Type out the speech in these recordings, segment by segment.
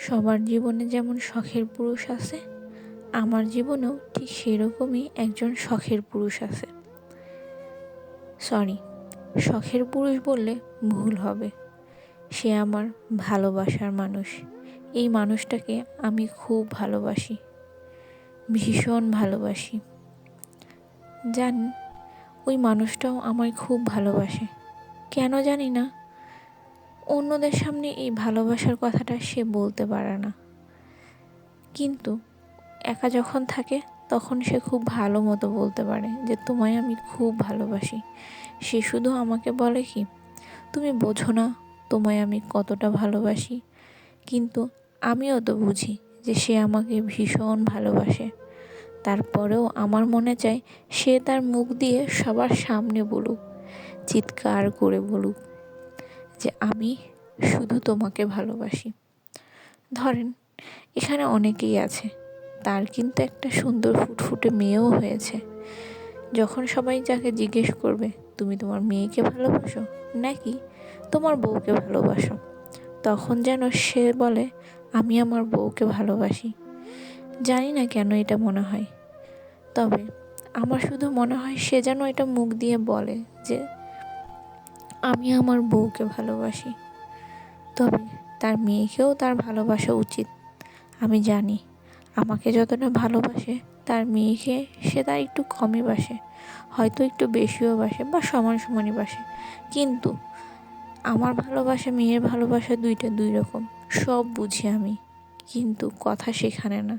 সবার জীবনে যেমন শখের পুরুষ আছে, আমার জীবনেও ঠিক সেরকমই একজন শখের পুরুষ আছে। সরি শখের পুরুষ বললে ভুল হবে। সে আমার ভালোবাসার মানুষ। এই মানুষটাকে আমি খুব ভালোবাসি। ভীষণ ভালোবাসি। জান ওই মানুষটাও আমায় খুব ভালোবাসে। কেন জানি না অন্যদের সামনে এই ভালোবাসার কথাটা সে বলতে পারে না। কিন্তু একা যখন থাকে, তখন সে খুব ভালো মতো বলতে পারে যে, তোমায় আমি খুব ভালোবাসি। সে শুধু আমাকে বলে কি, তুমি বোঝো না তোমায় আমি কতটা ভালোবাসি। কিন্তু আমিও তো বুঝি যে, সে আমাকে ভীষণ ভালোবাসে। তারপরেও আমার মনে চায়, সে তার মুখ দিয়ে সবার সামনে বলুক, চিৎকার করে বলুক যে আমি শুধু তোমাকে ভালোবাসি। ধরেন, এখানে অনেকেই আছে, তার কিন্তু একটা সুন্দর ফুটফুটে মেয়েও হয়েছে। যখন সবাই যাকে জিজ্ঞেস করবে, তুমি তোমার মেয়েকে ভালোবাসো? নাকি তোমার বউকে ভালোবাসো? তখন যেন সে বলে, আমি আমার বউকে ভালোবাসি। জানি না কেন এটা মনে হয়। তবে আমার শুধু মনে হয় সে যেন এটা মুখ দিয়ে বলে যে আমি আমার বউকে ভালোবাসি। তবে তার মেয়েকেও তার ভালোবাসা উচিত, আমি জানি। আমাকে যতটা ভালোবাসে তার মেয়েকে সে তার একটু কমই বাসে, হয়তো একটু বেশিও বাসে বা সমান সমানই বাসে। কিন্তু আমার ভালোবাসা, মেয়ের ভালোবাসা দুইটা দুই রকম, সব বুঝি আমি। কিন্তু কথা সেখানে না।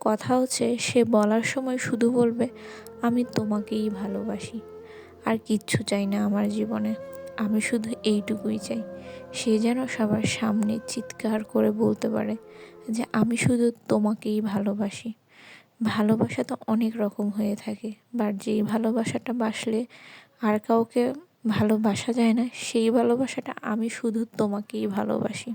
কথা হচ্ছে, সে বলার সময় শুধু বলবে, আমি তোমাকেই ভালোবাসি। আর কিচ্ছু চাই না আমার জীবনে। আমি শুধু এইটুকুই চাই। সে যেন সবার সামনে চিৎকার করে বলতে পারে যে, আমি শুধু তোমাকেই ভালোবাসি। ভালোবাসা তো অনেক রকম হয়ে থাকে বা যেই ভালোবাসাটা বাসলে আর কাউকে ভালোবাসা যায় না, সেই ভালোবাসাটা আমি শুধু তোমাকেই ভালোবাসি।